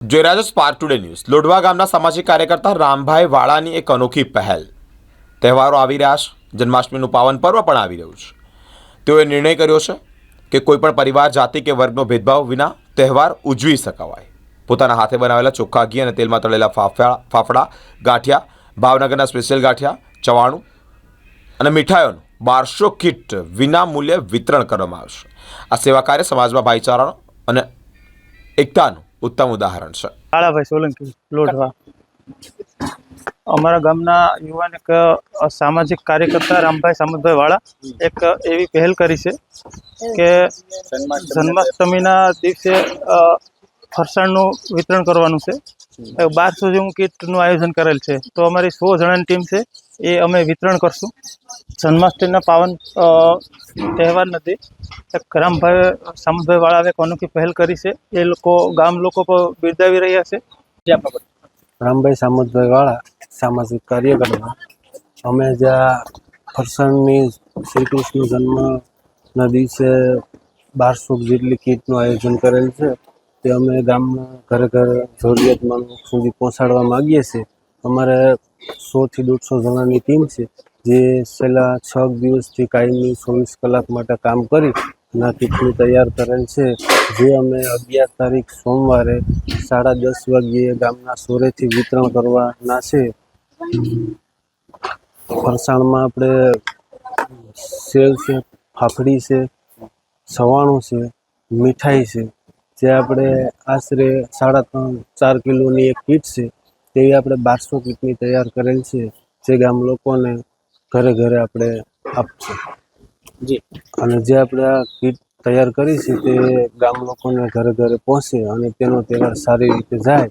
જોઈ રહ્યા છો સ્પાર્ક ટુડે ન્યૂઝ લોઢવા ગામના સામાજિક કાર્યકર્તા રામભાઈ વાળાની એક અનોખી પહેલ. તહેવારો આવી રહ્યા છે. જન્માષ્ટમીનું પાવન પર્વ પણ આવી રહ્યું છે. તેઓએ નિર્ણય કર્યો છે કે કોઈપણ પરિવાર, જાતિ કે વર્ગનો ભેદભાવ વિના તહેવાર ઉજવી શકાવાય. પોતાના હાથે બનાવેલા ચોખ્ખા ઘી અને તેલમાં તળેલા ફાફડા ફાફડા, ગાંઠિયા, ભાવનગરના સ્પેશિયલ ગાંઠિયા, ચવાણું અને મીઠાઈઓનું બારસો કીટ વિના મૂલ્યે વિતરણ કરવામાં આવશે. આ સેવા કાર્ય સમાજમાં ભાઈચારાનો અને એકતાનું ઉત્તમ ઉદાહરણ છે. કાળાભાઈ સોલંકી, લોઢવા. અમારા ગામના યુવાન એક સામાજિક કાર્યકર્તા રામભાઈ સામંતભાઈ વાળા એક એવી પહેલ કરી છે કે જન્માષ્ટમીના દિવસે ફરસાણનું વિતરણ કરવાનું છે. બારસો જેવું કીટનું આયોજન કરેલ છે. તો અમારી સો જણાની ટીમ છે. એ અમે વિતરણ કરશું. જન્માષ્ટમીના પાવન તહેવાર નથી. રામભાઈ સામુભાઈ વાળાએ અનોખી પહેલ કરી છે. એ લોકો, ગામ લોકો પણ બિરદાવી રહ્યા છે. રામભાઈ સામતભાઈ વાળા સામાજિક કાર્યક્રમમાં અમે જ્યાં ફરસાણની શ્રી કૃષ્ણ જન્મના દિવસે બારસો જેટલી કીટનું આયોજન કરેલ છે. તે અમે ગામમાં ઘરે ઘરે જરૂરિયાતમાં સુધી પહોંચાડવા માગીએ છીએ. અમારે સોથી દોઢસો જણાની ટીમ છે, જે છેલ્લા છ દિવસથી કાયમી ચોવીસ કલાક માટે કામ કરી ના આ તૈયાર કરેલ છે. જે અમે અગિયાર તારીખ સોમવારે સાડા દસ વાગ્યે ગામના સોરેથી વિતરણ કરવાના છે. ફરસાણમાં આપણે સેવ છે, ફાફડી છે, સવાણું છે, મીઠાઈ છે જે આપણે આશરે સાડા ત્રણ ચાર કિલોની એક કીટ છે તેવી આપણે બારસો કીટની તૈયાર કરેલ છે જે ગામ લોકોને ઘરે ઘરે આપણે આપશે. અને જે આપણે આ કીટ તૈયાર કરી છે તે ગામ લોકોને ઘરે ઘરે પહોંચે અને તેનો તહેવાર સારી રીતે જાય